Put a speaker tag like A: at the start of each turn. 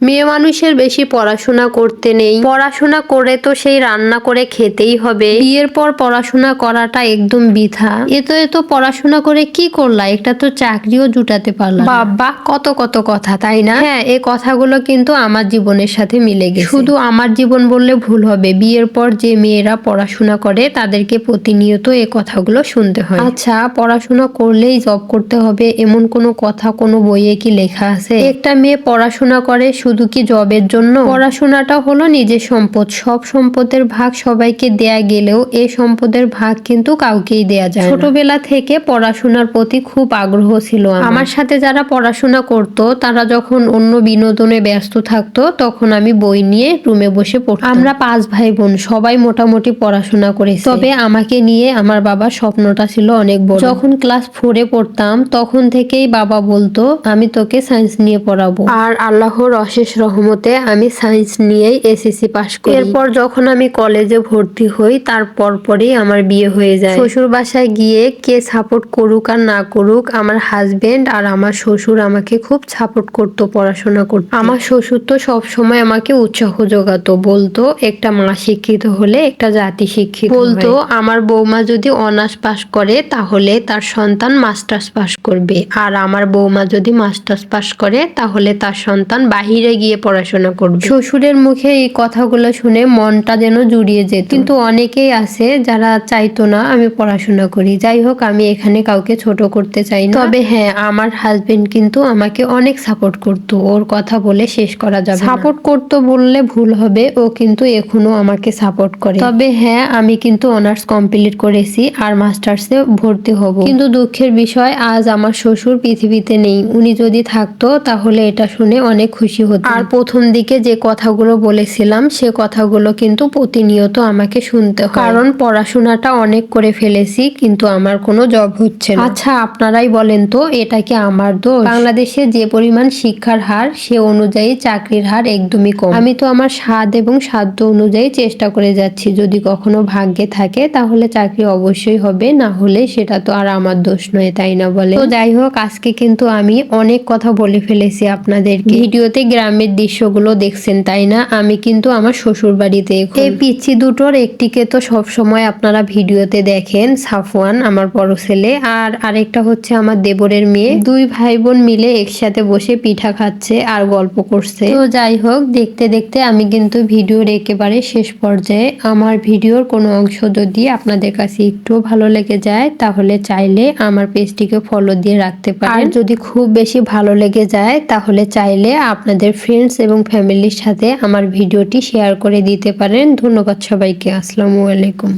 A: মেয়ে মানুষের বেশি পড়াশোনা করতে নেই। পড়াশোনা করে তো সেই রান্না করে খেতেই হবে। বিয়ের পর পড়াশোনা করাটা একদম বৃথা। এত এত পড়াশোনা করে কি করলা? একটা তো চাকরিও জুটাতে পারলাম বাবা কত কত কথা তাই না? হ্যাঁ এই কথাগুলো কিন্তু আমার জীবনের সাথে মিলে গেছে। শুধু আমার জীবন বললে ভুল হবে। বিয়ের পর যে মেয়েরা পড়াশোনা করে তাদেরকে প্রতিনিয়ত এই কথাগুলো শুনতে হয়। আচ্ছা পড়াশোনা করলেই জব করতে হবে এমন কোনো কথা কোনো বইয়ে কি লেখা আছে? একটা মেয়ে পড়াশোনা করে শুধু কি জবের জন্য? পড়াশোনাটা হলো নিজের সম্পদ। সব সম্পদের ভাগ সবাইকে দেয়া গেলেও এ সম্পদের ভাগ কিন্তু কাউকেই দেয়া যায় ছোটবেলা থেকে পড়াশোনার প্রতি খুব আগ্রহ ছিল আমার। সাথে যারা পড়াশোনা করত, তারা যখন অন্য বিনোদনে ব্যস্ত থাকতো, তখন আমি বই নিয়ে রুমে বসে পড়তাম। আমরা পাঁচ ভাই বোন সবাই মোটামুটি পড়াশোনা করেছি। তবে আমাকে নিয়ে আমার বাবার স্বপ্নটা ছিল অনেক বড়। যখন ক্লাস ফোরে পড়তাম, তখন থেকেই বাবা বলতো, আমি তোকে সায়েন্স নিয়ে পড়াবো। আর আল্লাহর অশেষ রহমতে আমি সায়েন্স নিয়েই এসএসসি পাশ করি। এরপর যখন আমি কলেজে ভর্তি হই তারপর পরই আমার বিয়ে হয়ে যায়। শ্বশুর বাসায় গিয়ে কে সাপোর্ট করুক আর না করুক আমার হাজবেন্ড আর আমার শ্বশুর আমাকে খুব সাপোর্ট করতো পড়াশোনা করতো। আমার শ্বশুর তো সব সময় আমাকে উৎসাহ যোগাতো বলতো একটা মা শিক্ষিত হলে একটা জাতি শিক্ষিত বলতো আমার বৌমা যদি অনার্স পাশ করে তাহলে তার সন্তান মাস্টার্স পাশ করবে। আর আমার বৌমা যদি মাস্টার্স পাশ করে তাহলে তার সন্তান বাহিরে গিয়ে পড়াশোনা করবে। শ্বশুরের মুখে এই কথাগুলো শুনে মনটা যেন জুড়িয়ে যেত। কিন্তু অনেকেই আছে যারা চাইতো না আমি পড়াশোনা করি। যাই হোক আমি এখানে কাউকে ছোট করতে চাই না। তবে হ্যাঁ আমার হাজবেন্ড কিন্তু আমাকে অনেক সাপোর্ট করতো। ওর কথা বলে শেষ করা যাবে সাপোর্ট করতো বললে ভুল হবে ও কিন্তু এখনও আমাকে সাপোর্ট করে। তবে হ্যাঁ আমি কিন্তু অনার্স কমপ্লিট করেছি আর মাস্টার্সে ভর্তি হব। কিন্তু দুঃখের বিষয় আজ আমার শ্বশুর পৃথিবীতে নেই। উনি যদি থাকতো তাহলে এটা শুনে অনেক খুশি হতো আর প্রথম দিকে যে কথাগুলো বলেছিলাম সে কথাগুলো কিন্তু প্রতিনিয়ত আমাকে শুনতে হয়। কারণ পড়াশোনাটা অনেক করে ফেলেছি কিন্তু আমার কোনো জব হচ্ছে না। আচ্ছা আপনারাই বলেন তো এটা কি আমার দোষ? বাংলাদেশে যে পরিমাণ শিক্ষার হার সে অনুযায়ী চাকরির হার একদমই কম। আমি তো আমার স্বাদ এবং সাধ্য অনুযায়ী চেষ্টা করে যাচ্ছি। যদি কখনো ভাগ্যে থাকে তাহলে চাকরি অবশ্যই হবে না হলে সেটা তো আর আমার দোষ নয় তাই না বলে তো যাই হোক আজকে কিন্তু আমি অনেক কথা বলে ফেলেছি আপনাদেরকে। ভিডিওতে গ্রামের দৃশ্যগুলো দেখছেন, তাই না? আমি কিন্তু আমার শ্বশুর বাড়িতে এই পিচ্ছি দুটোর একটিকে তো সব সময় আপনারা ভিডিওতে দেখেন, সাফওয়ান, আমার বড় ছেলে। আর আরেকটা হচ্ছে আমার দেবরের মেয়ে। দুই ভাই বোন মিলে একসাথে বসে পিঠা খাচ্ছে আর গল্প করছে। তো যাই হোক, দেখতে দেখতে আমি কিন্তু ভিডিওর একেবারে শেষ পর্যায়ে। আমার ভিডিওর কোনো অংশ যদি আপনাদের কাছে একটু ভালো লেগে যায়, তাহলে চাইলে আমার পেজটিকে ফলো দিয়ে রাখতে পারেন। যদি খুব বেশি ভালো লেগে যায়, তাহলে চাইলে আপনাদের ফ্রেন্ডস এবং ফ্যামিলির সাথে আমার ভিডিওটি শেয়ার করে দিতে পারেন। ধন্যবাদ সবাইকে। আসসালামু আলাইকুম।